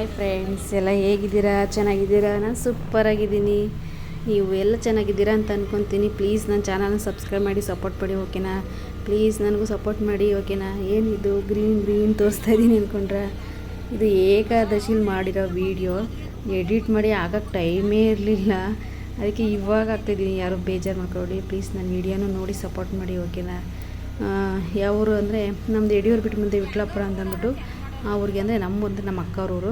Hi friends ಎಲ್ಲ ಹೇಗಿದ್ದೀರಾ? ಚೆನ್ನಾಗಿದ್ದೀರಾ? ನಾನು ಸೂಪರಾಗಿದ್ದೀನಿ ನೀವು ಎಲ್ಲ ಚೆನ್ನಾಗಿದ್ದೀರಾ ಅಂತ ಅಂದ್ಕೊತೀನಿ ಪ್ಲೀಸ್ ನನ್ನ ಚಾನಲ್ನ ಸಬ್ಸ್ಕ್ರೈಬ್ ಮಾಡಿ ಸಪೋರ್ಟ್ ಮಾಡಿ ಓಕೆನಾ ಪ್ಲೀಸ್ ನನಗೂ ಸಪೋರ್ಟ್ ಮಾಡಿ ಓಕೆನಾ ಏನಿದು? ಗ್ರೀನ್ ಗ್ರೀನ್ ತೋರಿಸ್ತಾ ಇದ್ದೀನಿ ಅಂದ್ಕೊಂಡ್ರೆ ಇದು ಏಕಾದಶಿಲಿ ಮಾಡಿರೋ ವೀಡಿಯೋ ಎಡಿಟ್ ಮಾಡಿ ಆಗಕ್ಕೆ ಟೈಮೇ ಇರಲಿಲ್ಲ. ಅದಕ್ಕೆ ಇವಾಗ ಆಗ್ತಾಯಿದ್ದೀನಿ ಯಾರು ಬೇಜಾರು ಮಾಡ್ಕೊಳ್ಳಿ ಪ್ಲೀಸ್ ನನ್ನ ವೀಡಿಯೋನೂ ನೋಡಿ ಸಪೋರ್ಟ್ ಮಾಡಿ ಓಕೆನಾ ಯಾವರು ಅಂದರೆ ನಮ್ಮದು ಯಡಿಯೂರು ಬಿಟ್ಟು ಮುಂದೆ ವಿಟ್ಲಾಪುರ ಅಂತ ಅಂದ್ಬಿಟ್ಟು ಆ ಊರಿಗೆ ಅಂದರೆ ನಮ್ಮ ಅಂದರೆ ನಮ್ಮ ಅಕ್ಕವ್ರವರು.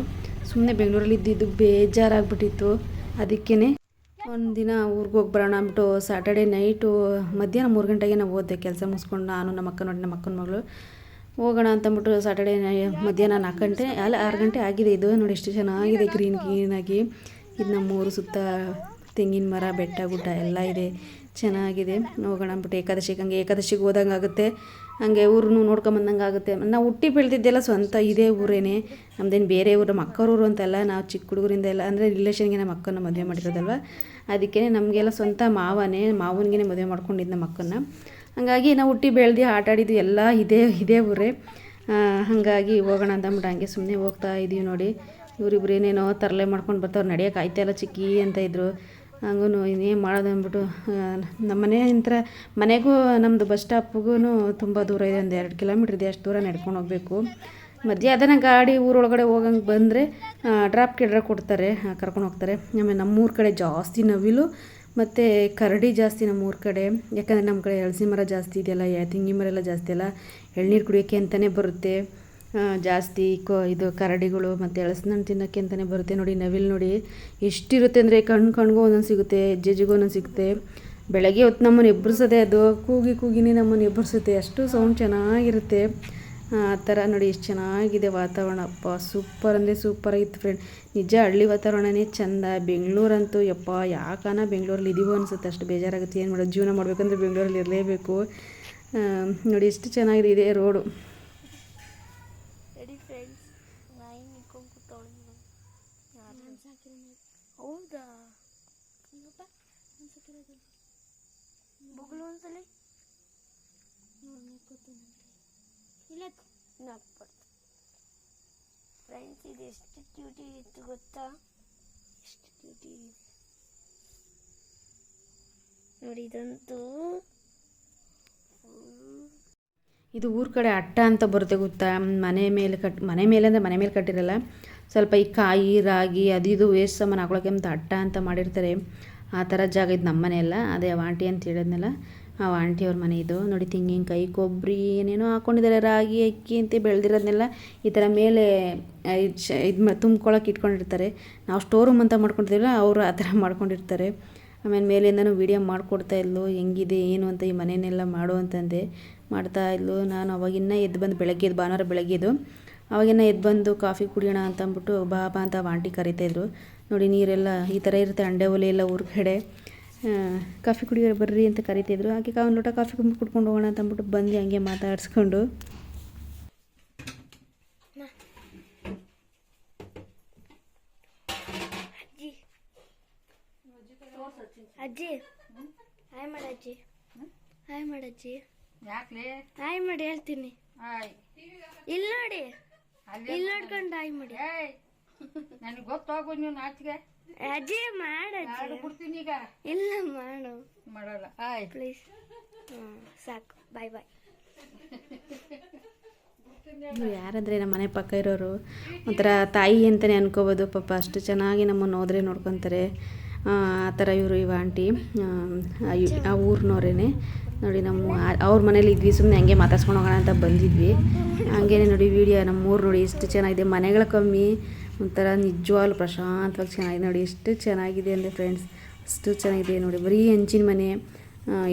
ಸುಮ್ಮನೆ ಬೆಂಗಳೂರಲ್ಲಿ ಇದ್ದಿದ್ದು ಬೇಜಾರಾಗ್ಬಿಟ್ಟಿತ್ತು. ಅದಕ್ಕೇ ಒಂದಿನ ಊರಿಗೆ ಹೋಗಿ ಬರೋಣ ಅಂದ್ಬಿಟ್ಟು ಸ್ಯಾಟರ್ಡೆ ನೈಟು ಮಧ್ಯಾಹ್ನ ಮೂರು ಗಂಟೆಗೆ ನಾವು ಹೋದೆ ಕೆಲಸ ಮುಗಿಸ್ಕೊಂಡು ನಾನು ನಮ್ಮ ಅಕ್ಕ ನೋಡಿ ನಮ್ಮ ಅಕ್ಕನ ಮಗಳು. ಹೋಗೋಣ ಅಂತಂದ್ಬಿಟ್ಟು ಸ್ಯಾಟರ್ಡೆ ನೈ ಮಧ್ಯಾಹ್ನ ನಾಲ್ಕು ಗಂಟೆ ಅಲ್ಲ ಆರು ಗಂಟೆ ಆಗಿದೆ ಇದು. ನೋಡಿ ಎಷ್ಟು ಚೆನ್ನಾಗಿದೆ ಗ್ರೀನ್ ಗ್ರೀನಾಗಿ ಇದು ನಮ್ಮ ಊರು ಸುತ್ತ ತೆಂಗಿನ ಮರ, ಬೆಟ್ಟ, ಗುಡ್ಡ ಎಲ್ಲ ಇದೆ. ಚೆನ್ನಾಗಿದೆ. ಹೋಗೋಣ ಅಂದ್ಬಿಟ್ಟು ಏಕಾದಶಿಗೆ ಹಂಗೆ ಏಕಾದಶಿಗೆ ಹೋದಂಗೆ ಆಗುತ್ತೆ. ಹಂಗೆ ಊರನ್ನು ನೋಡ್ಕೊಂಬಂದಂಗೆ ಆಗುತ್ತೆ. ನಾವು ಹುಟ್ಟಿ ಬೆಳೆದಿದ್ದೆಲ್ಲ ಸ್ವಂತ ಇದೇ ಊರೇನೆ. ನಮ್ದೇನು ಬೇರೆ ಊರು, ನಮ್ಮ ಅಕ್ಕವ್ರ ಊರು ಅಂತಲ್ಲ ನಾವು ಚಿಕ್ಕ ಹುಡುಗರಿಂದ ಎಲ್ಲ, ಅಂದರೆ ರಿಲೇಷನ್ಗೆ ನಮ್ಮ ಅಕ್ಕನ ಮದುವೆ ಮಾಡಿರೋದಲ್ವ? ಅದಕ್ಕೆ ನಮಗೆಲ್ಲ ಸ್ವಂತ ಮಾವನೇ ಮಾವನಿಗೆ ಮದುವೆ ಮಾಡ್ಕೊಂಡಿದ್ದು ನಮ್ಮ ಅಕ್ಕನ ಹಾಗಾಗಿ ನಾವು ಹುಟ್ಟಿ ಬೆಳೆದು ಆಟ ಆಡಿದ್ದು ಎಲ್ಲ ಇದೇ ಇದೇ ಊರೇ. ಹಾಗಾಗಿ ಹೋಗೋಣ ಅಂತಂದ್ಬಿಟ್ಟು ಹಂಗೆ ಸುಮ್ಮನೆ ಹೋಗ್ತಾ ಇದ್ದೀವಿ ನೋಡಿ. ಇವರಿಬ್ರು ಏನೇನೋ ತರಲೆ ಮಾಡ್ಕೊಂಡು ಬರ್ತಾವ್ರು ನಡೆಯೋಕೆ ಆಯ್ತಲ್ಲ ಚಿಕ್ಕಿ ಅಂತ ಇದ್ರು. ಹಂಗೂ ಇನ್ನೇನು ಮಾಡೋದು ಅಂದ್ಬಿಟ್ಟು ನಮ್ಮ ಮನೆ ಇಂತ್ರ ಮನೆಗೂ ನಮ್ಮದು ಬಸ್ ಸ್ಟಾಪ್ಗೂ ತುಂಬ ದೂರ ಇದೆ, ಒಂದು ಎರಡು ಕಿಲೋಮೀಟ್ರ್ ಇದೆ, ಅಷ್ಟು ದೂರ ನಡ್ಕೊಂಡು ಹೋಗಬೇಕು. ಮಧ್ಯೆ ಅದನ್ನು ಗಾಡಿ ಊರೊಳಗಡೆ ಹೋಗಂಗೆ ಬಂದರೆ ಡ್ರಾಪ್ ಕಿಡ್ರ ಕೊಡ್ತಾರೆ ಕರ್ಕೊಂಡು ಹೋಗ್ತಾರೆ. ಆಮೇಲೆ ನಮ್ಮೂರ ಕಡೆ ಜಾಸ್ತಿ ನವಿಲು, ಮತ್ತು ಕರಡಿ ಜಾಸ್ತಿ ನಮ್ಮೂರ ಕಡೆ. ಯಾಕಂದರೆ ನಮ್ಮ ಕಡೆ ಎಳಸಿ ಮರ ಜಾಸ್ತಿ ಇದೆಯಲ್ಲ ತೆಂಗಿನ ಮರ ಎಲ್ಲ ಜಾಸ್ತಿ ಅಲ್ಲ, ಎಳ್ನೀರು ಕುಡಿಯೋಕ್ಕೆ ಅಂತಲೇ ಬರುತ್ತೆ. ಜಾಸ್ತಿ ಕೊ ಇದು ಕರಡಿಗಳು ಮತ್ತು ಹಣ್ಣು ತಿನ್ನೋಕ್ಕೆ ಅಂತಲೇ ಬರುತ್ತೆ. ನೋಡಿ, ನವಿಲು ನೋಡಿ, ಎಷ್ಟಿರುತ್ತೆ ಅಂದರೆ ಕಣ್ಣು ಕಣ್ಗೂ ಒಂದೊಂದು ಸಿಗುತ್ತೆ ಹೆಜ್ಜೆಜಿಗೂ ಒಂದೊಂದು ಸಿಗುತ್ತೆ. ಬೆಳಗ್ಗೆ ಹೊತ್ತು ನಮ್ಮನ್ನು ಎಬ್ಬರಿಸೋದೆ ಅದು. ಕೂಗಿ ಕೂಗಿನೇ ನಮ್ಮನ್ನು ಎಬ್ಬರಿಸುತ್ತೆ ಅಷ್ಟು ಸೌಂಡ್ ಚೆನ್ನಾಗಿರುತ್ತೆ. ಆ ಥರ ನೋಡಿ, ಎಷ್ಟು ಚೆನ್ನಾಗಿದೆ ವಾತಾವರಣ. ಅಪ್ಪ ಸೂಪರ್ ಅಂದರೆ ಸೂಪರಾಗಿತ್ತು ಫ್ರೆಂಡ್ ನಿಜ ಹಳ್ಳಿ ವಾತಾವರಣನೇ ಚೆಂದ. ಬೆಂಗಳೂರಂತೂ, ಯಪ್ಪ, ಯಾಕನ ಬೆಂಗಳೂರಲ್ಲಿ ಇದೀವೋ ಅನಿಸುತ್ತೆ. ಅಷ್ಟು ಬೇಜಾರಾಗುತ್ತೆ. ಏನು ಮಾಡೋದು? ಜೀವನ ಮಾಡಬೇಕಂದ್ರೆ ಬೆಂಗಳೂರಲ್ಲಿ ಇರಲೇಬೇಕು. ನೋಡಿ, ಎಷ್ಟು ಚೆನ್ನಾಗಿದೆ ರೆಡಿ ಫ್ರೆಂಡ್ಸ್ ನಾಯಿ ನಿಂತ್ಕೊಂಡು ಕೂತವಳು ಹೌದಾ ಇಲ್ಲಪ್ಪ ಬೊಗಳು ಒಂದ್ಸಲಿ? ಇಲ್ಲ. ನಾಕ್ಬಾರ್ದು ಫ್ರೆಂಡ್ಸ್ ಇದು ಎಷ್ಟು ಕ್ಯೂಟಿ ಇತ್ತು ಗೊತ್ತಾ? ಎಷ್ಟು ಕ್ಯೂಟಿ ನೋಡಿ ಇದಂತೂ ಇದು ಊರ ಕಡೆ ಅಟ್ಟ ಅಂತ ಬರುತ್ತೆ ಗೊತ್ತಾ? ಮನೆ ಮೇಲೆ ಕಟ್ ಮನೆ ಮೇಲೆ ಅಂದರೆ ಮನೆ ಮೇಲೆ ಕಟ್ಟಿರಲ್ಲ? ಸ್ವಲ್ಪ ಈ ಕಾಯಿ ರಾಗಿ ಅದು ಇದು ವೇಸ್ಟ್ ಸಾಮಾನು ಹಾಕೊಳಕ್ಕೆ ಅಂತ ಅಟ್ಟ ಅಂತ ಮಾಡಿರ್ತಾರೆ. ಆ ಥರ ಜಾಗ ಇದು ನಮ್ಮ ಮನೆ ಅಲ್ಲ, ಅದೇ ಆಂಟಿ ಅಂತ ಹೇಳಿದ್ನಲ್ಲ ಆ ಆಂಟಿ ಅವ್ರ ಮನೆ ಇದು. ನೋಡಿ ತೆಂಗಿನಕಾಯಿ ಕೊಬ್ಬರಿ ಏನೇನೋ ಹಾಕ್ಕೊಂಡಿದ್ದಾರೆ ರಾಗಿ, ಅಕ್ಕಿ ಅಂತ ಬೆಳೆದಿರೋದನ್ನೆಲ್ಲ ಈ ಥರ ಮೇಲೆ ಇದು ತುಂಬ್ಕೊಳಕ್ಕೆ ಇಟ್ಕೊಂಡಿರ್ತಾರೆ. ನಾವು ಸ್ಟೋರ್ ರೂಮ್ ಅಂತ ಮಾಡ್ಕೊಂಡಿದ್ದೀವಲ್ಲ ಅವರು ಆ ಥರ ಮಾಡ್ಕೊಂಡಿರ್ತಾರೆ. ಆಮೇಲೆ ಮೇಲಿಂದನೂ ವೀಡಿಯೋ ಮಾಡಿಕೊಡ್ತಾ ಇದ್ಲು, ಹೆಂಗಿದೆ, ಏನು ಅಂತ ಈ ಮನೆಯನ್ನೆಲ್ಲ ಮಾಡು ಅಂತಂದೆ. ಮಾಡ್ತಾ ಇದ್ಲು, ನಾನು ಅವಾಗಿನ್ನ ಎದ್ದು ಬಂದು ಬೆಳಗ್ಗೆ ಎದ್ದು ಭಾನುವಾರ ಬೆಳಗ್ಗೆದು ಅವಾಗಿನ್ನ ಎದ್ದು ಬಂದು ಕಾಫಿ ಕುಡಿಯೋಣ ಅಂತ ಅಂದ್ಬಿಟ್ಟು ಬಾ ಅಂತ ಆಂಟಿ ಕರಿತಾಯಿದ್ರು ನೋಡಿ ನೀರೆಲ್ಲ ಈ ಥರ ಇರುತ್ತೆ ಅಂಡೆ ಒಲೆ ಎಲ್ಲ ಊರ ಕಡೆ ಕಾಫಿ ಕುಡಿಯೋರು ಬರ್ರಿ ಅಂತ ಕರಿತಿದ್ರು ಹಾಗೆ ಒಂದು ಲೋಟ ಕಾಫಿ ಕುಡ್ಕೊಂಡು ಹೋಗೋಣ ಅಂತ ಅಂದ್ಬಿಟ್ಟು ಬಂದು ಹಂಗೆ ಮಾತಾಡಿಸ್ಕೊಂಡು. ಅಜ್ಜಿ. ಹಾಯ್ ಮಾಡಜ್ಜಿ ಹಾಯ್ ಮಾಡಜ್ಜಿ ಹಾಯ್ ಮಾಡಿ ಹೇಳ್ತೀನಿ. ಇಲ್ಲಿ ನೋಡಿ. ಇಲ್ಲಿ ನೋಡ್ಕೊಂಡು ಹಾಯ್ ಮಾಡಿ. ಏಯ್. ನನಗೆ ಗೊತ್ತಾಗು ನೀವು ನಾಚಿಗೆ ಅಜ್ಜಿ ಬಿಡ್ತೀನಿ ಈಗ. ಇಲ್ಲ ಮಾಡು. ಮಾಡಲ್ಲ. ಆಯ್. ಪ್ಲೀಸ್ ಹ್ಞೂ ಸಾಕು. ಬಾಯ್ ಬಾಯ್ ಇವ್ರು ಯಾರಂದರೆ ನಮ್ಮ ಮನೆ ಪಕ್ಕ ಇರೋರು. ಒಂಥರ ತಾಯಿ ಅಂತಾನೆ ಅನ್ಕೋಬೋದು. ಪಾಪ ಅಷ್ಟು ಚೆನ್ನಾಗಿ ನಮ್ಮನ್ನು ಹೋದ್ರೆ ನೋಡ್ಕೊತಾರೆ. ಆ ಥರ ಇವರು ಇವ ಆಂಟಿ. ಆ, ಇವ್- ಆ ಊರಿನವ್ರೇನೆ. ನೋಡಿ ನಮ್ಮ ಆ- ಅವ್ರ ಮನೇಲಿ ಇದ್ವಿ. ಸುಮ್ಮನೆ ಹಂಗೆ ಮಾತಾಡ್ಸ್ಕೊಂಡು ಹೋಗೋಣ ಅಂತ ಬಂದಿದ್ವಿ. ಹಂಗೇನೆ ನೋಡಿ ವಿಡಿಯೋ ನಮ್ಮ ಊರು ನೋಡಿ ಎಷ್ಟು ಚೆನ್ನಾಗಿದೆ. ಮನೆಗಳು ಕಮ್ಮಿ. ಒಂಥರ ನಿಜವಾಗ್ಲೂ ಪ್ರಶಾಂತವಾಗಿ ಚೆನ್ನಾಗಿದೆ ನೋಡಿ. ಎಷ್ಟು ಚೆನ್ನಾಗಿದೆ ಅಂದರೆ ಫ್ರೆಂಡ್ಸ್ ಅಷ್ಟು ಚೆನ್ನಾಗಿದೆ ನೋಡಿ. ಬರೀ ಹಂಚಿನ ಮನೆ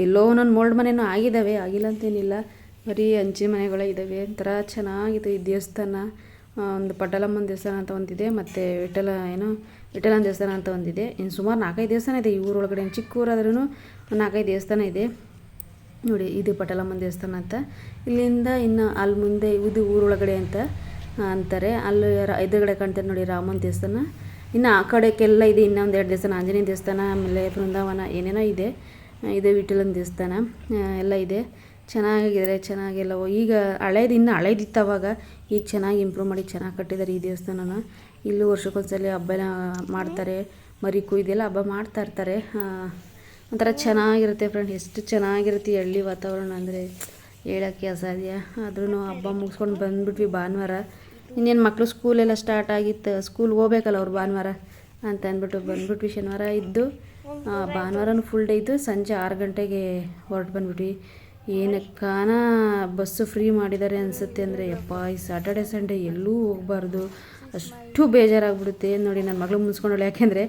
ಎಲ್ಲೋ ಒಂದೊಂದು ಮೋಲ್ಡ್ ಮನೆನೂ ಆಗಿದ್ದಾವೆ ಆಗಿಲ್ಲ ಅಂತೇನಿಲ್ಲ. ಬರೀ ಹಂಚಿನ ಮನೆಗಳೇ ಇದ್ದಾವೆ ಒಂಥರ ಚೆನ್ನಾಗಿದೆ ಈ ದೇವಸ್ಥಾನ. ಒಂದು ಪಟ್ಟಲಮ್ಮನ ದೇವಸ್ಥಾನ ಅಂತ ಒಂದಿದೆ, ಮತ್ತು ವಿಠಲ, ಏನೋ, ವಿಠಲನ ದೇವಸ್ಥಾನ ಅಂತ ಒಂದಿದೆ. ಇನ್ನು ಸುಮಾರು ನಾಲ್ಕೈದು ದೇವಸ್ಥಾನ ಇದೆ ಈ ಊರೊಳಗಡೆ. ಚಿಕ್ಕ ಊರಾದ್ರೂ ನಾಲ್ಕೈದು ದೇವಸ್ಥಾನ ಇದೆ. ನೋಡಿ, ಇದು ಪಟಲಮ್ಮನ ದೇವಸ್ಥಾನ ಅಂತ. ಇಲ್ಲಿಂದ ಇನ್ನು ಅಲ್ಲಿ ಮುಂದೆ ಇದು ಊರೊಳಗಡೆ ಅಂತ. ಅಂತಾರೆ. ಅಲ್ಲಿ ಎದುರುಗಡೆ ಕಾಣ್ತಾರೆ ನೋಡಿ ರಾಮನ ದೇವಸ್ಥಾನ. ಇನ್ನು ಆ ಕಡೆಗೆಲ್ಲ ಇದೆ ಇನ್ನೊಂದು ಎರಡು ದೇವಸ್ಥಾನ. ಆಂಜನೇಯ ದೇವಸ್ಥಾನ, ಆಮೇಲೆ ಬೃಂದಾವನ ಏನೇನೋ ಇದೆ. ಇದೆ ವಿಠಲನ ದೇವಸ್ಥಾನ ಎಲ್ಲ ಇದೆ. ಚೆನ್ನಾಗಿದೆ ಚೆನ್ನಾಗೆಲ್ಲ ಈಗ ಹಳೇದು, ಇನ್ನು ಹಳೇದಿತ್ತು ಅವಾಗ. ಈಗ ಚೆನ್ನಾಗಿ ಇಂಪ್ರೂವ್ ಮಾಡಿ, ಚೆನ್ನಾಗಿ ಕಟ್ಟಿದ್ದಾರೆ ಈ ದೇವಸ್ಥಾನನ. ಇಲ್ಲೂ ವರ್ಷಕ್ಕೊಂದ್ಸಲ ಹಬ್ಬನ ಮಾಡ್ತಾರೆ. ಮರಿ ಕುಯ್ದೆಲ್ಲ ಹಬ್ಬ ಮಾಡ್ತಾ ಇರ್ತಾರೆ. ಒಂಥರ ಚೆನ್ನಾಗಿರುತ್ತೆ ಫ್ರೆಂಡ್. ಎಷ್ಟು ಚೆನ್ನಾಗಿರುತ್ತೆ ಹಳ್ಳಿ ವಾತಾವರಣ ಅಂದರೆ. ಹೇಳೋಕ್ಕೆ ಅಸಾಧ್ಯ. ಆದ್ರೂ ಹಬ್ಬ ಮುಗಿಸ್ಕೊಂಡು ಬಂದುಬಿಟ್ವಿ ಭಾನುವಾರ. ಇನ್ನೇನು ಮಕ್ಕಳು ಸ್ಕೂಲೆಲ್ಲ ಸ್ಟಾರ್ಟ್ ಆಗಿತ್ತು ಸ್ಕೂಲ್ ಹೋಗ್ಬೇಕಲ್ಲ ಅವ್ರು ಭಾನುವಾರ ಅಂತ ಅಂದ್ಬಿಟ್ಟು ಬಂದ್ಬಿಟ್ವಿ, ಶನಿವಾರ ಇದ್ದು ಭಾನುವಾರನೂ ಫುಲ್ ಡೇ ಇದ್ದು ಸಂಜೆ ಆರು ಗಂಟೆಗೆ ಹೊರಟು ಬಂದ್ಬಿಟ್ವಿ. ಏನಕ್ಕಾನ ಬಸ್ಸು ಫ್ರೀ ಮಾಡಿದ್ದಾರೆ ಅನಿಸುತ್ತೆ ಅಂದರೆ, ಯಪ್ಪ, ಈ ಸ್ಯಾಟರ್ಡೆ ಸಂಡೇ ಎಲ್ಲೂ ಹೋಗಬಾರ್ದು. ಅಷ್ಟು ಬೇಜಾರಾಗ್ಬಿಡುತ್ತೆ. ನೋಡಿ ನನ್ನ ಮಗಳು ಮುನ್ಸ್ಕೊಂಡಳು ಯಾಕೆಂದರೆ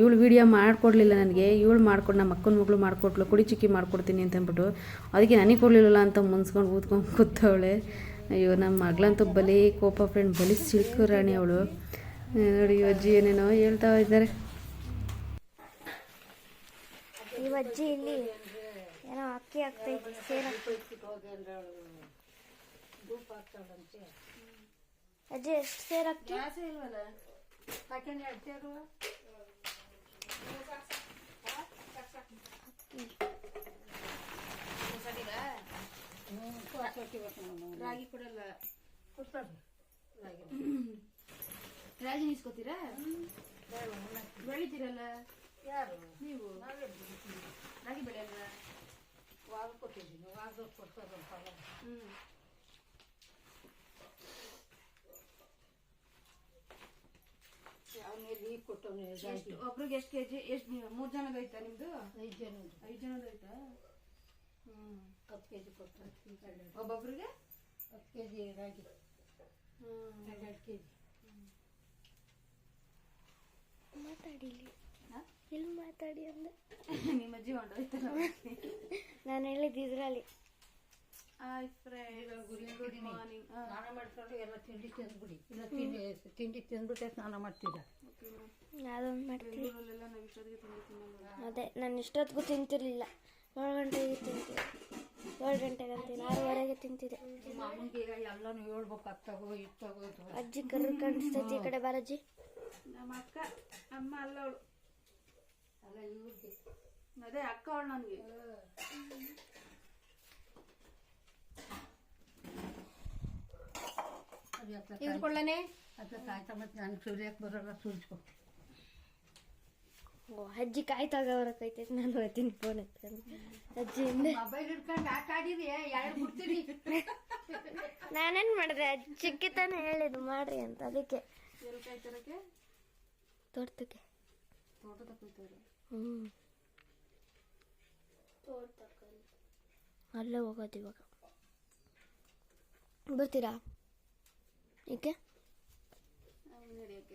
ಇವಳು ವೀಡಿಯೋ ಮಾಡಿಕೊಡ್ಲಿಲ್ಲ ನನಗೆ. ಇವಳು ಮಾಡ್ಕೊಂಡು ನಮ್ಮ ಅಕ್ಕನ ಮಗಳು ಮಾಡಿಕೊಟ್ಲು, ಕುಡಿ ಚಿಕ್ಕಿ ಮಾಡ್ಕೊಡ್ತೀನಿ ಅಂತಂದ್ಬಿಟ್ಟು ಅದಕ್ಕೆ ನನಗೆ ಕೊಡಲಿಲ್ಲ ಅಂತ ಮುನ್ಸ್ಕೊಂಡು ಕೂತ್ಕೊಂಡು ಕೂತವಳೆ. ಅಯ್ಯೋ ನಮ್ಮ ಮಗಳಂತೂ ಬಲಿ ಕೋಪ ಫ್ರೆಂಡ್ ಬಲಿ ಸಿಲ್ಕು ರಾಣಿ ಅವಳು. ನೋಡಿ ಅಜ್ಜಿ ಏನೇನೋ ಹೇಳ್ತಾ ಇದ್ದಾರೆ. ಅಜ್ಜಿ ಇಲ್ಲಿ ಏನೋ ಅಕ್ಕಿ ಆಗ್ತೈತಿ ಅಜ್ಜಿ, ಎಷ್ಟು ಸೇರ್ ಅಕ್ಕಿ ಎರಡು ಸೇರು ರಾಗಿ ಕೊಡಲ್ಲ ರಾಗಿ ನಿಸ್ಕೋತೀರಾ? ಬೆಳಿತೀರಲ್ಲ? ಯಾರು ನೀವು? ರಾಗಿ ಬೆಳೆಯಲ್ಲ ವಾರ ಕೊಟ್ಟಿದ್ದೀನಿ ವಾರದ ಕೊಡ್ತಾರಪ್ಪ ಹ್ಞೂ ಎಷ್ಟು? ಒಬ್ರಿಗೆ ಎಷ್ಟು ಕೆ ಜಿ ಎಷ್ಟು ಮೂರು ಜನದ ಐತಾ ನಿಮ್ಮದು ಐದು ಜನ ಐದು ಜನದ ಐತಾ? ಹ್ಞೂ ಹತ್ತು ಕೆ ಜಿ ಕೊಡ್ತಾರೆ ಒಬ್ಬೊಬ್ರಿಗೆ? ಹತ್ತು ಕೆ ಜಿ ರಾಗಿ. ಹ್ಞೂ ಎರಡು ಕೆ ಜಿ ಮಾತಾಡಿ ಇಲ್ಲಿ? ಮಾತಾಡಿ ಅಂದರೆ. ನಿಮ್ಮ ಅಜ್ಜಿ ಹೊಂಟೋಯ್ತಲ್ಲ ನಾನು ಹೇಳಿದ್ದು ಇದ್ರಲ್ಲಿ. ಹಾಯ್ ಫ್ರೆಂಡ್ ಗುಡ್ ಮಾರ್ನಿಂಗ್ ಸ್ನಾನ ಮಾಡ್ಕೊಂಡು ಎಲ್ಲ ತಿಂಡಿ ತಿಂದ್ಬಿಡಿ. ಇಲ್ಲ ತಿಂಡಿ ತಿಂಡಿ ತಿಂದ್ಬಿಟ್ಟೆ ಸ್ನಾನ ಮಾಡ್ತಿದ್ದ. ಅದೊಂದು ಮಾಡ್ತೀನಿ. ಅದೇ ನಾನು ಇಷ್ಟೊತ್ತಿಗೂ ತಿಂತಿರ್ಲಿಲ್ಲ. ಏಳು ಗಂಟೆಗೆ ತಿಂತಿದ್ದೆ. ಏಳು ಗಂಟೆಗೆ ಅಂತೀನಿ ಆರೂವರೆಗೆ ತಿಂತಿದ್ದೆ. ಈಗ ಎಲ್ಲನೂ ಹೇಳ್ಬೇಕು ಅದು ತಗೋ ಇದು. ತಗೋ ಅಜ್ಜಿ ಕರ್ರು ಕಾಣಿಸ್ತೈತಿ ಈ ಕಡೆ ಬಾರಜ್ಜಿ ನಮ್ಮ ಅಕ್ಕ ಅಮ್ಮ ಅಲ್ಲವಳು. ಅಲ್ಲ ಇವ್ರಿಗೆ. ಅದೇ ಅಕ್ಕ ಅವಳು ನನಗೆ ಅದು ಅದಕ್ಕೆ ತೆಗೆದುಕೊಳ್ಳನೆ ಹತ್ರ ಮತ್ತೆ ನಾನು ಸೂರ್ಯಕ್ಕೆ ಬರೋಲ್ಲ ಸುರಿಸ್ಕೊ ಓ ಅಜ್ಜಿ ಕಾಯ್ತಾಗ ಬರಕೈತೈತಿ ನಾನು ಹೋಗ್ತೀನಿ ಫೋನ್ ಎತ್ಕೊಂಡು ಅಜ್ಜಿ ಮೊಬೈಲ್ ಹಿಡ್ಕೊಂಡು ಆಟ ಆಡಿರಿ ಯಾರು ನಾನೇನು ಮಾಡಿದೆ ಅಜ್ಜಿಗೆ ತಾನೇ ಹೇಳಿದ್ದು ಮಾಡ್ರಿ ಅಂತ ಅದಕ್ಕೆ. ಎಲ್ಲಿ ಕಾಯ್ತಾರಕ್ಕೆ? ತೋಟಕ್ಕೆ. ತೋಟದ ಕೂತವ್ರು. ಹ್ಞೂ ಅಲ್ಲೇ ಹೋಗೋದು ಇವಾಗ. ಬರ್ತೀರಾ? ಏಕೆ ಬರೋದು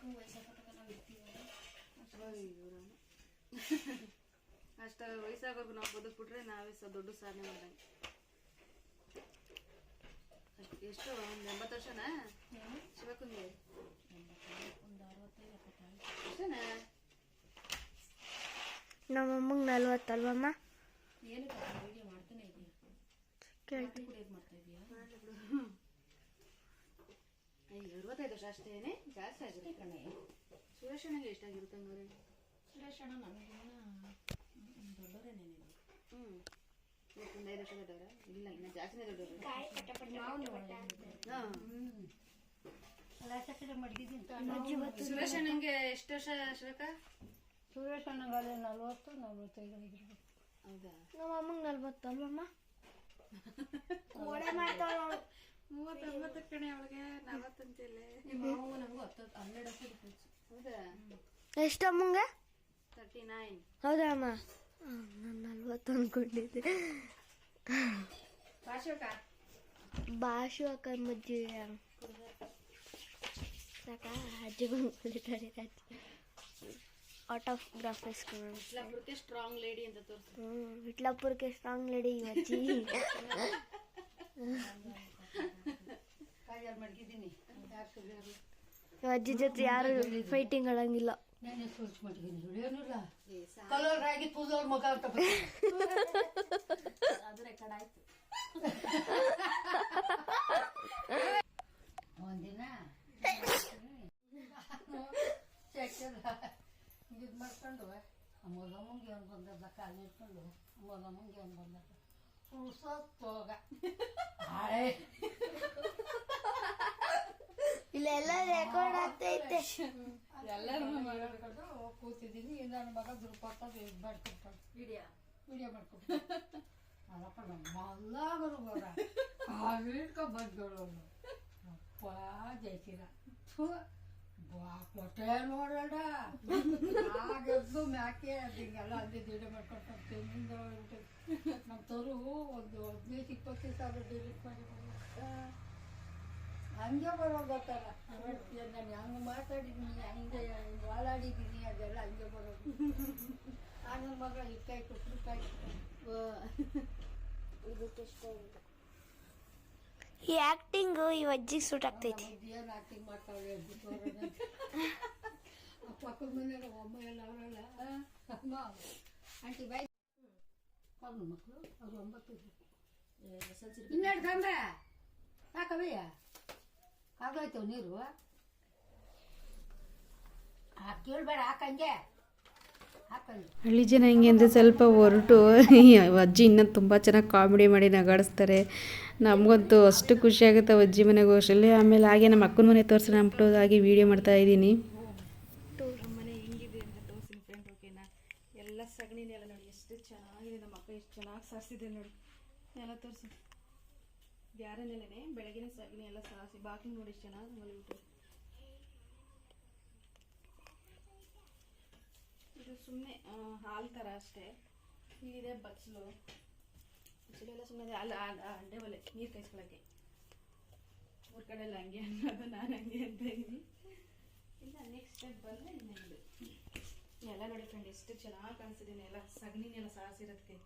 ಕುಡಿಲಿ ಅಷ್ಟ ವಯಸ್ಸಾಗೋರ್ಗು ನಾವು ಬದುಕ್ಬಿಟ್ರೆ ನಾವೇ ಸ ದೊಡ್ಡ ಸಾಧನೆ ಮಾಡಂಗೆ ಅಷ್ಟ್- ಎಷ್ಟು ಒಂದು ಎಂಬತ್ತು ವರ್ಷನಾ ಶಿವಕುಂಗೆ ಅಷ್ಟೇನಾ ನಮ್ಮಮ್ಮಂಗೆ ನಲ್ವತ್ತಲ್ವಮ್ಮ ಕೇಳ್ತೀನಿ ಅಯ್ಯೋ ಅರವತ್ತೈದು ವರ್ಷ ಅಷ್ಟೇನೆ ಜಾಸ್ತಿ ಆಗಿದೆ ಕಣೆ. ಸುರೇಶ್ ಅಣ್ಣಗೆ ಎಷ್ಟಾಗಿರುತ್ತೆ ಹಂಗಾರೆ ಹ್ಞೂ ಒಂದು ಐದು ವರ್ಷ ದೊಡ್ಡವರ? ಇಲ್ಲ ಇನ್ನು ಜಾಸ್ತಿನೇ ದೊಡ್ಡವರು. ಹಾಂ. ಸುರೇಶ್ ಅಣ್ಣಂಗೆ ಎಷ್ಟು ವರ್ಷ ಶ್ರೇಕ ಸುರೇಶ್ ಅಣ್ಣಗಾಲೆ ನಲ್ವತ್ತು ನಲ್ವತ್ತೈದು ಆಗಿರ್ಬೇಕು ಹೌದಾ? ನಮ್ಮಮ್ಮಂಗೆ ನಲ್ವತ್ತಲ್ವಮ್ಮ ಓಡೆ ಮಾಡ್ತಾಳ ಮೂವತ್ತೊಂಬತ್ತು ಕಣೆ ಅವಳಿಗೆ ನಲವತ್ತಂತಿಲ್ಲ ಹೌದಾ ಎಷ್ಟು ಅಮ್ಮಂಗೆ ತರ್ಟಿ ನೈನ್ ಹೌದಾ? ಅಮ್ಮ ನಾನು ನಲ್ವತ್ತು ಅಂದ್ಕೊಂಡಿದ್ದೆ ಭಾಷಕ? ಭಾಷು ಅಕ್ಕ ಮದ್ವೆ ಸಾಕ ಅಜ್ಜಿ ಬಂದು ಕುಳಿತಾರೆ ಅಜ್ಜಿ ಆಫ್ ಇಸ್ಕೊಂಡು ಇಸ್ಲಾಪುರಕ್ಕೆ ಸ್ಟ್ರಾಂಗ್ ಲೇಡಿ ಅಂತ ತೋರಿಸ್ತಾರೆ ಹ್ಞೂ ವಿಟ್ಲಾಪುರಕ್ಕೆ ಸ್ಟ್ರಾಂಗ್ ಲೇಡಿ ಅಜ್ಜಿ. ಕಾಯಲ್ಲಿ ಮಡಗಿದ್ದೀನಿ. ಯಾರು ಸುಳಿಯೋರು ಈ ಅಜ್ಜಿ ಜೊತೆ ಯಾರು ಫೈಟಿಂಗ್ ಆಡಂಗಿಲ್ಲ. ನಾನು ಸುಳ್ಸಿ ಮಾಡಿದ್ದೀನಿ ಏನಿಲ್ಲ ಕಲರ್ ಆಗಿ ಪೂಜೋರ್ ಮಗ ಅಂತ ಅದು ರೆಕಾರ್ಡ್ ಆಯ್ತು. ಒಂದಿನ. ಇದು ಮಾಡ್ಕೊಂಡು ಅಮ್ಮೋದಮ್ಮಂಗೆ ಅವ್ನು ಬಂದದ ಕಾಲು ಇಟ್ಕೊಂಡು ಅಮ್ಮೋದಮ್ಮಂಗೆ ಅವ್ನು ಬಂದದ ಪುರ್ಸೋಗ ಹಾಳೆ ಇಲ್ಲೆಲ್ಲ ರೆಕಾರ್ಡ್ ಆಗ್ತೈತೆ ಎಲ್ಲರೂ ಕೂತಿದ್ದೀನಿ. ಕೂತಿದ್ದೀನಿ ನನ್ನ ಮಗ ದುರ್ಪಾತ ಇದು ಮಾಡ್ಕೊಡ್ತಾನೆ ವಿಡಿಯೋ. ವಿಡಿಯೋ ಮಾಡ್ಕೊಡ್ತಾನೆ ಅಲ್ಲಪ್ಪ ನಮ್ಮ ಬರ ಕಾಲು ಇಟ್ಕೊಂಡು ಬಂದಳು ಅಪ್ಪ ಜೈಸಿರ ಥು. ಬಾ ಕೊಟ್ಟೆ ನೋಡೋಣ ಆಗದ್ದು ಮ್ಯಾಕೆ ಹಿಂಗೆಲ್ಲ ಅಲ್ಲಿ ದುಡ್ಡು ಮಾಡ್ಕೊಂಡು ನಮ್ಮ ತರು ಒಂದು ಹದಿನೈದು ಇಪ್ಪತ್ತು ಸಾವಿರ ಡಿಲೀಟ್ ಮಾಡಿ ಹಂಗೆ ಬರೋದತ್ತಲ್ಲ ನಾನು ಹಂಗೆ ಮಾತಾಡಿದ್ದೀನಿ ಹಂಗೆ ಓಡಾಡಿದ್ದೀನಿ ಅದೆಲ್ಲ ಹಂಗೆ ಬರೋದು. ಆ ನನ್ನ ಮಗ ಇಟ್ಕಾಯಿ ಕೊಟ್ಟರು ಕಾಯಿ ಈ ಆಕ್ಟಿಂಗು ಈ ಅಜ್ಜಿಗೆ ಸೂಟ್ ಆಗ್ತೈತಿ. ಏನು ಆಕ್ಟಿಂಗ್ ಮಾಡ್ತಾಳೆ ಆ ಪಕ್ಕದ ಮನೆಯಾಗ ಅಮ್ಮ ಎಲ್ಲ ಅವರಲ್ಲ. ಅಮ್ಮ ಆಂಟಿ ಬಾಯ್. ಅವ್ರ ಮಕ್ಕಳು ಅವ್ರು ಒಂಬತ್ತು ಇನ್ನೆರಡು ಕಂಬೆ ಯಾಕವಯ್ಯ ಆಗೋಯ್ತು ನೀರು. ಹಾಕಿ ಕೇಳಬೇಡ ಹಾಕಂಗೆ ಹಳ್ಳಿ ಜನ ಹೆಂಗೆ ಅಂದರೆ ಸ್ವಲ್ಪ ಹೊರಟು. ಅಜ್ಜಿ ಇನ್ನೂ ತುಂಬ ಚೆನ್ನಾಗಿ ಕಾಮಿಡಿ ಮಾಡಿ ನಗಾಡಿಸ್ತಾರೆ. ನಮಗಂತೂ ಅಷ್ಟು ಖುಷಿ ಆಗುತ್ತೆ ಅಜ್ಜಿ ಮನೆಗೆ ಹೋಗಷ್ಟರಲ್ಲಿ ಆಮೇಲೆ ಹಾಗೆ ನಮ್ಮ ಅಕ್ಕನ ಮನೆ ತೋರಿಸಿ ಅಂದ್ಬಿಟ್ಟು ಹಾಗೆ ವೀಡಿಯೋ ಮಾಡ್ತಾ ಇದ್ದೀನಿ. ಮನೆ ಹೆಂಗಿದೆ ಅಂತ ತೋರಿಸ್ತೀನಿ ಫ್ರೆಂಡ್ ಓಕೆನಾ ಎಲ್ಲ ಸಗಣಿನೆಲ್ಲ ನೋಡಿ, ಎಷ್ಟು ಚೆನ್ನಾಗಿದೆ ನಮ್ಮ ಅಕ್ಕ, ಎಷ್ಟು ಚೆನ್ನಾಗಿ ಸಾರಿಸಿದೆ ನೋಡಿ. ಎಲ್ಲ ತೋರಿಸಿ. ಬ್ಯಾರೆ ನೆಲೆನೆ ಬೆಳಗಿನ ಸಗಣಿ ಎಲ್ಲ ಸಾರಿಸಿ. ಬಾಕಿ ನೋಡಿ, ಎಷ್ಟು ಚೆನ್ನಾಗಿ ಮಲಿಬಿಟ್ಟು ಇದು ಸುಮ್ಮನೆ ಹಾಲು ಥರ ಅಷ್ಟೇ. ಇಲ್ಲಿದೆ ಬಚ್ಚಲು. ಬಚ್ಚಲೆಲ್ಲ ಸುಮ್ಮನೆ ಅಲ್ಲ ಹಾಲು ಅಂಡೆ ಒಲೆ, ನೀರು ಕಾಯಿಸ್ಕೊಳಕ್ಕೆ. ಊರ ಕಡೆ ಎಲ್ಲ ಹಂಗೆ ಅನ್ನೋದು ನಾನು ಹಂಗೆ ಅಂತ ಇದ್ದೀನಿ ಇಲ್ಲ ನೆಕ್ಸ್ಟ್ ಸ್ಟೆಪ್ ಬಂದರೆ ಇನ್ನೊಂದು ಎಲ್ಲ ನೋಡಿ ಫ್ರೆಂಡ್ ಎಷ್ಟು ಚೆನ್ನಾಗಿ ಕಾಣಿಸ್ತಿದ್ದೀನಿ ಎಲ್ಲ ಸಗಣಿನೆಲ್ಲ ಸಾರಿಸಿರೋದಕ್ಕೆ.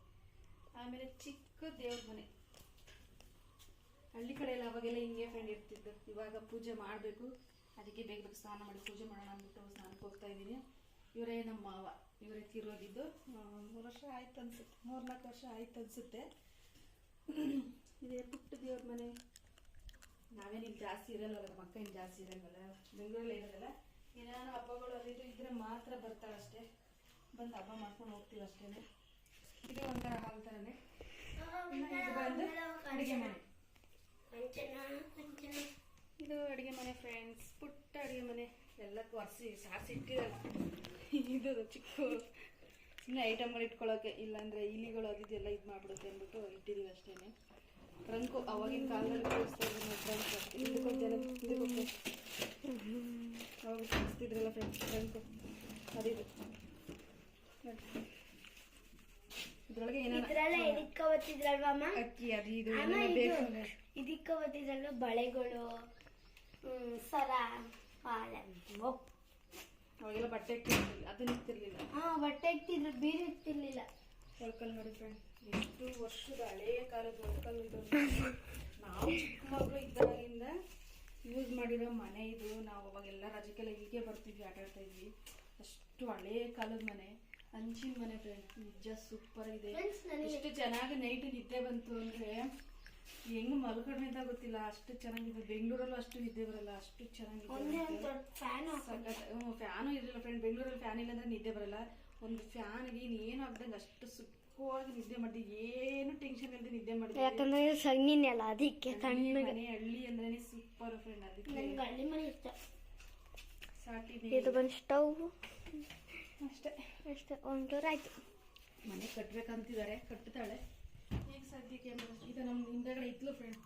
ಆಮೇಲೆ ಚಿಕ್ಕ ದೇವ್ರ ಮನೆ. ಹಳ್ಳಿ ಕಡೆ ಎಲ್ಲ ಅವಾಗೆಲ್ಲ ಹಿಂಗೆ ಫ್ರೆಂಡ್ ಇರ್ತಿದ್ದು. ಇವಾಗ ಪೂಜೆ ಮಾಡಬೇಕು. ಅದಕ್ಕೆ ಬೇಗ ಬೇಗ ಸ್ನಾನ ಮಾಡಿ ಪೂಜೆ ಮಾಡೋಣ ಅಂದ್ಬಿಟ್ಟು ಸ್ನಾನಕ್ಕೆ ಹೋಗ್ತಾ ಇದ್ದೀನಿ. ಇವರೇ ನಮ್ಮ ಮಾವ ಇವರೇ ತೀರೋಗಿದ್ದು ಮೂರು ವರ್ಷ ಆಯ್ತು ಅನ್ಸುತ್ತೆ ಮೂರ್ನಾಲ್ಕು ವರ್ಷ ಆಯ್ತು ಅನ್ಸುತ್ತೆ. ಇದೇ ಪುಟ್ಟ ದೇವ್ರ ಮನೆ. ನಾವೇನು ಇಲ್ಲಿ ಜಾಸ್ತಿ ಇರಲ್ಲ ಮಕ್ಕ ಏನು ಜಾಸ್ತಿ ಇರಲ್ಲ ಬೆಂಗಳೂರಲ್ಲಿ ಇರೋದಲ್ಲ. ಏನಾದ್ರು ಹಬ್ಬಗಳು ಅದು ಇದು ಇದ್ರೆ ಮಾತ್ರ ಬರ್ತಾಳಷ್ಟೇ ಬಂದು ಹಬ್ಬ ಮಾಡ್ಕೊಂಡು ಹೋಗ್ತೀವಿ ಅಷ್ಟೇ. ಇದು ಒಂಥರ ಹಾಲ್ ಥರನೇ ಬಂದು ಅಡುಗೆ ಮನೆ. ಇದು ಅಡುಗೆ ಮನೆ ಫ್ರೆಂಡ್ಸ್ ಪುಟ್ಟ ಅಡುಗೆ ಮನೆ. ಎಲ್ಲ ಒರೆಸಿ ಸಾರಿಸಿ ಇಟ್ಟಿದ್ದಾರೆ. ಇದು ಚಿಕ್ಕ ಸುಮ್ಮನೆ ಐಟಮ್ಗಳು ಇಟ್ಕೊಳ್ಳೋಕೆ ಇಲ್ಲಾಂದರೆ ಇಲಿಗಳು ಅದು ಇದೆಲ್ಲ ಇದು ಮಾಡ್ಬಿಡುತ್ತೆ ಅಂದ್ಬಿಟ್ಟು ಇಟ್ಟಿದ್ದೀವಿ ಅಷ್ಟೇನೆ. ಟ್ರಂಕು ಅವಾಗಿನ ಕಾಲದಲ್ಲಿ ಅವಾಗ ಕಳಿಸ್ತಿದ್ರಲ್ಲ ಫ್ರೆಂಡ್ಸ್ ಟ್ರಂಕು ಅದಿದು ಇದ್ರೊಳಗೆ ಅಮ್ಮ? ಅಕ್ಕಿ ಅದು ಇದು ಇದಕ್ಕ ಬತ್ತಿದ್ರಲ್ವ ಬಳೆಗಳು ಸರ. ಅವಾಗೆಲ್ಲ ಬಟ್ಟೆ ಇಟ್ಟಿರ್ಲಿಲ್ಲ ಅದನ್ನ ಇಕ್ತಿರ್ಲಿಲ್ಲ ಹಾ ಬಟ್ಟೆ ಇಕ್ತಿದ್ರು ಬೀರು ಇಕ್ತಿರ್ಲಿಲ್ಲ ಒಳ್ಕಲ್ ನೋಡಿ ಫ್ರೆಂಡ್ ಎಷ್ಟು ವರ್ಷದ ಹಳೆಯ ಕಾಲದ ಒಳ್ಕಲ್ ಇದು ನಾವು ಚಿಕ್ಕ ಮಕ್ಕಳು ಇದ್ದಾಗಿಂದ ಯೂಸ್ ಮಾಡಿರೋ ಮನೆ ಇದು. ನಾವು ಅವಾಗೆಲ್ಲ ರಜಕ್ಕೆಲ್ಲ ಹೀಗೆ ಬರ್ತಿದ್ವಿ ಆಟ ಆಡ್ತಾ ಇದ್ವಿ. ಅಷ್ಟು ಹಳೆಯ ಕಾಲದ ಮನೆ ಹಂಚಿನ ಮನೆ ಫ್ರೆಂಡ್ ನಿಜ ಸೂಪರ್ ಇದೆ. ಎಷ್ಟು ಚೆನ್ನಾಗಿ ನೈಟ್ ನಿದ್ದೆ ಬಂತು ಅಂದ್ರೆ ಹೆಂಗ್ ಅಂತ ಗೊತ್ತಿಲ್ಲ ಅಷ್ಟು ಚೆನ್ನಾಗಿದೆ. ಬೆಂಗಳೂರಲ್ಲೂ ಅಷ್ಟು ನಿದ್ದೆ ಬರಲ್ಲ ಅಷ್ಟು ಚೆನ್ನಾಗಿದೆ ಫ್ಯಾನ್ ಫ್ಯಾನು ಇರಲಿಲ್ಲ ಫ್ರೆಂಡ್ ಬೆಂಗಳೂರಲ್ಲಿ ಫ್ಯಾನ್ ಇಲ್ಲ ಅಂದ್ರೆ ನಿದ್ದೆ ಬರಲ್ಲ. ಒಂದು ಫ್ಯಾನ್ಗೆ ಏನು ಆಗ್ದಂಗೆ ಅಷ್ಟು ಸುಖವಾಗಿ ನಿದ್ದೆ ಮಾಡಿದೆ. ಏನು ಟೆನ್ಷನ್ ಇಲ್ಲದೆ ನಿದ್ದೆ ಮಾಡಿದೆ. ಯಾಕಂದ್ರೆ ಸಣ್ಣ ಅಲ್ಲ ಅದಕ್ಕೆ ಮನೆ ಹಳ್ಳಿ ಅಂದ್ರೆ ಸೂಪರ್ ಫ್ರೆಂಡ್ ಅದಕ್ಕೆ. ನನ್ಗೆ ಹಳ್ಳಿ ಮನೆ ಇಷ್ಟ. ಸಾಟಿ ಇದು ಬಂದು ಸ್ಟವ್ ಅಷ್ಟೇ. ಅಷ್ಟೇ ಒಂದು ಆಯ್ತು. ಮನೆ ಕಟ್ಬೇಕಂತಿದ್ದಾರೆ ಕಟ್ತಾಳೆ. ಸದ್ಯಕ್ಕೆ ಇದು ನಮ್ಮ ಹಿಂದೆಗಡೆ ಇದ್ಲು ಫ್ರೆಂಡ್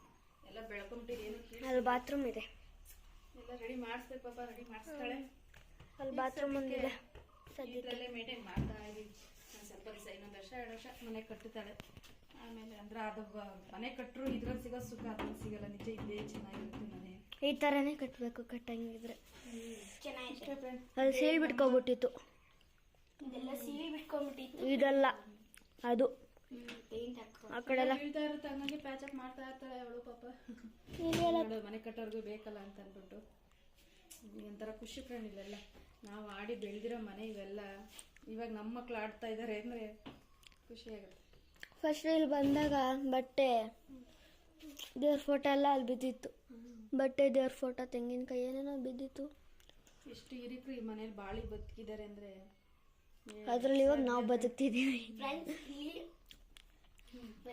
ಎಲ್ಲ ಬೆಳ್ಕೊಂಬಿಟ್ಟಿದ್ದು ಏನು ಅಲ್ಲಿ ಬಾತ್ರೂಮ್ ಇದೆ. ಎಲ್ಲ ರೆಡಿ ಮಾಡಿಸ್ಬೇಕು ಪಾಪ ರೆಡಿ ಮಾಡಿಸ್ತಾಳೆ. ಅಲ್ಲಿ ಬಾತ್ರೂಮ್ ಒಂದಿದೆ. ಸದ್ಯಕ್ಕೆ ಇದರಲ್ಲೇ ಮೇಂಟೈನ್ ಮಾಡ್ತಾ ಇದ್ದೀನಿ ಒಂದು ಸ್ವಲ್ಪ ದಿವಸ ಇನ್ನೊಂದು ವರ್ಷ ಎರಡು ವರ್ಷ ಮನೆ ಕಟ್ಟುತ್ತಾಳೆ ಆಮೇಲೆ ಅಂದ್ರೆ ಅದು ಮನೆ ಕಟ್ಟರು ಇದ್ರಲ್ಲಿ ಸಿಗೋ ಸುಖ ಅದ್ರಲ್ಲಿ ಸಿಗಲ್ಲ. ನಿಜ ಇದೇ ಚೆನ್ನಾಗಿರುತ್ತೆ ಮನೆ. ಈ ಥರನೇ ಕಟ್ಟಬೇಕು ಕಟ್ಟಂಗಿದ್ರೆ. ಚೆನ್ನಾಗಿದೆ. ಅಲ್ಲಿ ಸೀಲ್ ಬಿಟ್ಕೊಬಿಟ್ಟಿತ್ತು. ಇದೆಲ್ಲ ಸೀಳಿ ಬಿಟ್ಕೊಂಡ್ಬಿಟ್ಟಿತ್ತು ಇದಲ್ಲ. ಅದು. ಪೇಂಟ್ ಹಾಕೋ ಆ ಕಡೆ ಎಲ್ಲ. ಬೀಳ್ತಾ ಇರುತ್ತೆ ಹಂಗಾಗಿ ಪ್ಯಾಚ್ ಅಪ್ ಮಾಡ್ತಾ ಇರ್ತಾಳೆ ಅವಳು ಪಾಪ. ನೋಡು, ಮನೆ ಕಟ್ಟೋರ್ಗು ಬೇಕಲ್ಲ ಅಂತ ಅಂದ್ಬಿಟ್ಟು ಒಂಥರ ಖುಷಿ ಫ್ರೆಂಡ್ ಇವೆಲ್ಲ ನಾವು ಆಡಿ ಬೆಳೆದಿರೋ ಮನೆ ಇವೆಲ್ಲ ಇವಾಗ ನಮ್ಮ ಮಕ್ಳು ಆಡ್ತಾ ಇದ್ದಾರೆ ಅಂದ್ರೆ ಖುಷಿ ಆಗುತ್ತೆ. ಫಸ್ಟ್ ಇಲ್ಲಿ ಬಂದಾಗ ಬಟ್ಟೆ ದೇವ್ರ ಫೋಟೋ ಎಲ್ಲ ಅಲ್ಲಿ ಬಿದ್ದಿತ್ತು. ಬಟ್ಟೆ ದೇವ್ರ ಫೋಟೋ ತೆಂಗಿನಕಾಯಿ ಏನೇನೋ ಬಿದ್ದಿತ್ತು. ಎಷ್ಟು ಹಿರಿಕರು ಈ ಮನೇಲಿ ಬಾಳಿ ಬದುಕಿದ್ದಾರೆ ಅಂದ್ರೆ. ಅದ್ರಲ್ಲಿ ಇವಾಗ ನಾವು ಬದುಕ್ತಿದೀವಿ ಫ್ರೆಂಡ್ಸ್ ಇಲ್ಲಿ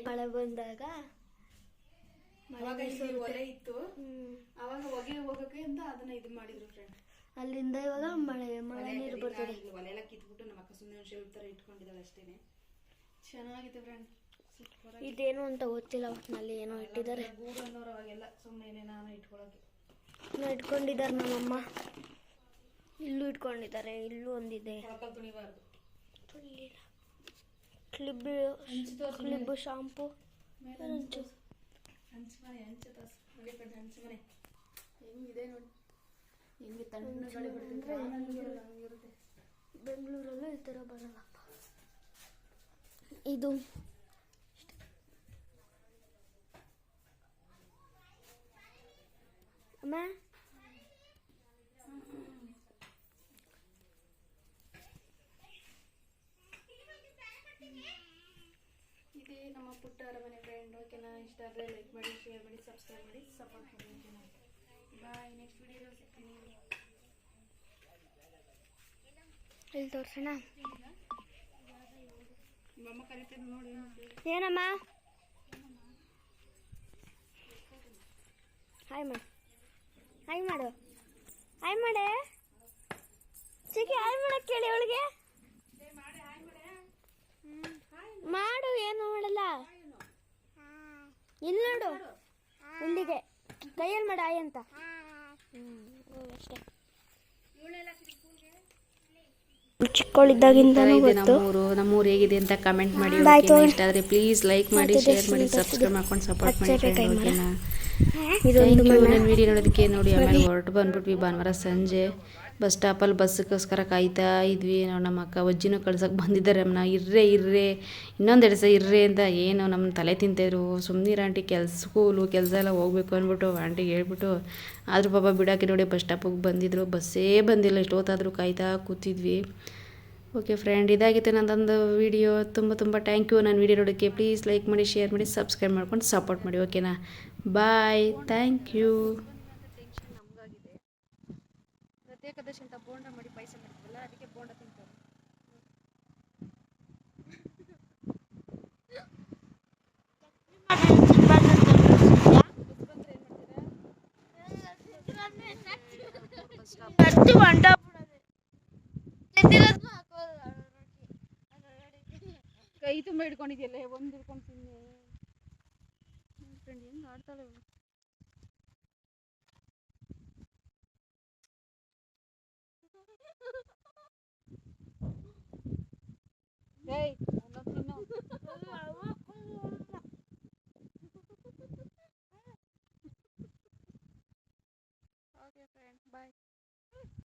ಮಳೆ ಬಂದಾಗ ಅವಾಗ ಇಲ್ಲಿ ಒಲೆ ಇತ್ತು. ಅವಾಗ ಹೊಗೆ ಹೋಗಕ್ಕೆ ಅಂತ ಅದನ್ನ ಇದು ಮಾಡಿದ್ರು ಫ್ರೆಂಡ್ ಅಲ್ಲಿಂದ ಇವಾಗ ಮಳೆ ಮಳೆ ನೀರು ಬರ್ತದೆ. ಒಲೆ ಎಲ್ಲ ಕಿತ್ಬಿಟ್ಟು ನಮ್ಮ ಅಕ್ಕ ಸುಮ್ಮನೆ ಒಂದು ಶೆಲ್ಫ್ ಥರ ಇಟ್ಕೊಂಡಿದ್ದಾಳೆ ಅಷ್ಟೇನೆ. ಚೆನ್ನಾಗಿದೆ ಫ್ರೆಂಡ್ ಇದೇನು ಅಂತ ಗೊತ್ತಿಲ್ಲ ಒಟ್ಟಿನಲ್ಲಿ ಏನೋ ಇಟ್ಟಿದ್ದಾರೆ. ಗೂಡು ಅನ್ನೋರು ಅವಾಗೆಲ್ಲ ಸುಮ್ಮನೆ ನಾನು ಇಟ್ಕೊಳಕ್ಕೆ ಏನೋ ಇಟ್ಕೊಂಡಿದ್ದಾರೆ ನಮ್ಮಮ್ಮ. ಇಲ್ಲೂ ಇಟ್ಕೊಂಡಿದ್ದಾರೆ ಇಲ್ಲೂ ಒಂದಿದೆ. ತುಳಿಬಾರ್ದು. ಕ್ಲಿಬ್ ಕ್ಲಿಬ್ ಶಾಂಪು ಹಂಚು ಮನೆ ಹಂಚು ತಾಸು ನೋಡಿ ಫ್ರೆಂಡ್ ಹಂಚು ಹೆಂಗಿದೆ ನೋಡಿ ಹೆಂಗೆ ತಣ್ಣಗೆ ಗಾಳಿ ಬಿಡ್ತಿದ್ರೆ ಹಂಗಿರುತ್ತೆ ಬೆಂಗಳೂರಲ್ಲೂ ಈ ಥರ ಬರಲ್ಲಪ್ಪ ಇದು ಅಮ್ಮ ಇದೇ ನಮ್ಮ ಪುಟ್ಟ ಅರಮನೆ ಫ್ರೆಂಡ್ ಓಕೆನಾ ಇಷ್ಟ ಆದರೆ ಲೈಕ್ ಮಾಡಿ ಶೇರ್ ಮಾಡಿ ಸಬ್ಸ್ಕ್ರೈಬ್ ಮಾಡಿ ಸಪೋರ್ಟ್ ಮಾಡಿ ಓಕೆನಾ ಬಾಯ್ ನೆಕ್ಸ್ಟ್ ವಿಡಿಯೋ ಸಿಗ್ತೀನಿ. ಇಲ್ಲಿ ತೋರ್ಸೋಣ? ನಿಮ್ಮಮ್ಮ ಕರಿತೀನಿ ನೋಡಿ ಏನಮ್ಮ? ಹಾಯ್ ಮಾಡು ಹಾಯ್ ಮಾಡು. ಹಾಯ್ ಮಾಡೆ. ಚಿಕ್ಕಿ ಹಾಯ್ ಮಾಡಕ್ಕೆ ಕೇಳಿ ಅವಳಿಗೆ ಮಾಡು ಏನು ಮಾಡಲ್ಲ ಇಲ್ಲಿ ನೋಡು. ಇಲ್ಲಿಗೆ. ಕೈಯಲ್ಲಿ ಮಾಡ ಆಯ್ ಅಂತ. ಅಷ್ಟೇ. ಚಿಕ್ಕವಳಿದ್ದಾಗಿಂದನೂ ಇದೆ ಗೊತ್ತು. ನಮ್ಮೂರು ನಮ್ಮೂರು ಹೇಗಿದೆ ಅಂತ ಕಮೆಂಟ್ ಮಾಡಿ. ಇಷ್ಟ ಆದರೆ ಪ್ಲೀಸ್ ಲೈಕ್ ಮಾಡಿ ಶೇರ್ ಮಾಡಿ ಸಬ್ಸ್ಕ್ರೈಬ್ ಮಾಡ್ಕೊಂಡು ಸಪೋರ್ಟ್ ಮಾಡಿ ಓಕೆನಾ ನನ್ನ ವಿಡಿಯೋ ನೋಡೋದಕ್ಕೆ ನೋಡಿ ಆಮೇಲೆ ಹೊರಟು ಬಂದ್ಬಿಟ್ವಿ ಭಾನುವಾರ ಸಂಜೆ. ಬಸ್ ಸ್ಟಾಪಲ್ಲಿ ಬಸ್ಗೋಸ್ಕರ ಕಾಯ್ತಾ ಇದ್ವಿ. ನಾವು ನಮ್ಮ ಅಕ್ಕ ಅಜ್ಜಿನೂ ಕಳ್ಸೋಕೆ ಬಂದಿದ್ದಾರೆ. ಇರ್ರೆ ಇರ್ರೆ, ಇನ್ನೊಂದು ಎರಡು ದಿವಸ ಇರ್ರೆ ಅಂತ ಏನು ನಮ್ಮ ತಲೆ ತಿಂತಿದ್ರು ಸುಮ್ಮನಿರ ಆಂಟಿ, ಕೆಲಸ ಸ್ಕೂಲು, ಕೆಲಸ ಎಲ್ಲ ಹೋಗ್ಬೇಕು ಅಂದ್ಬಿಟ್ಟು ಆಂಟಿಗೆ ಹೇಳ್ಬಿಟ್ಟು, ಆದರೂ ಪಾಪ ಬಿಡೋಕೆ ನೋಡಿ ಬಸ್ ಸ್ಟಾಪಿಗೆ ಬಂದಿದ್ರು. ಬಸ್ಸೇ ಬಂದಿಲ್ಲ, ಎಷ್ಟೊತ್ತಾದರೂ ಕಾಯ್ತಾ ಕೂತಿದ್ವಿ. ಓಕೆ ಫ್ರೆಂಡ್, ಇದಾಗಿತ್ತು ನನ್ನದೊಂದು ವೀಡಿಯೋ. ತುಂಬ ತುಂಬ ಥ್ಯಾಂಕ್ ಯು ನಾನು ವೀಡಿಯೋ ನೋಡೋಕ್ಕೆ ಪ್ಲೀಸ್ ಲೈಕ್ ಮಾಡಿ ಶೇರ್ ಮಾಡಿ ಸಬ್ಸ್ಕ್ರೈಬ್ ಮಾಡ್ಕೊಂಡು ಸಪೋರ್ಟ್ ಮಾಡಿ. ಓಕೆನಾ? ಬಾಯ್ ಥ್ಯಾಂಕ್ ಯು ಪ್ರತ್ಯೇಕದಶಿ ಅಂತ ಬೋಂಡ ಮಾಡಿ ಪಾಯಸ ಮಾಡ್ತೀವಲ್ಲ, ಅದಕ್ಕೆ ಬೋಂಡ ತಿಂತಾರೆ. ಕೈ ತುಂಬ ಹಿಡ್ಕೊಂಡಿದ್ಯಲ್ಲ, ಒಂದು ಹಿಡ್ಕೊಂಡು ತಿನ್ನಿ. ಫ್ರೆಂಡ್ ಹೆಂಗೆ ಆಡ್ತಾಳೆ ಅವಳು ಏಯ್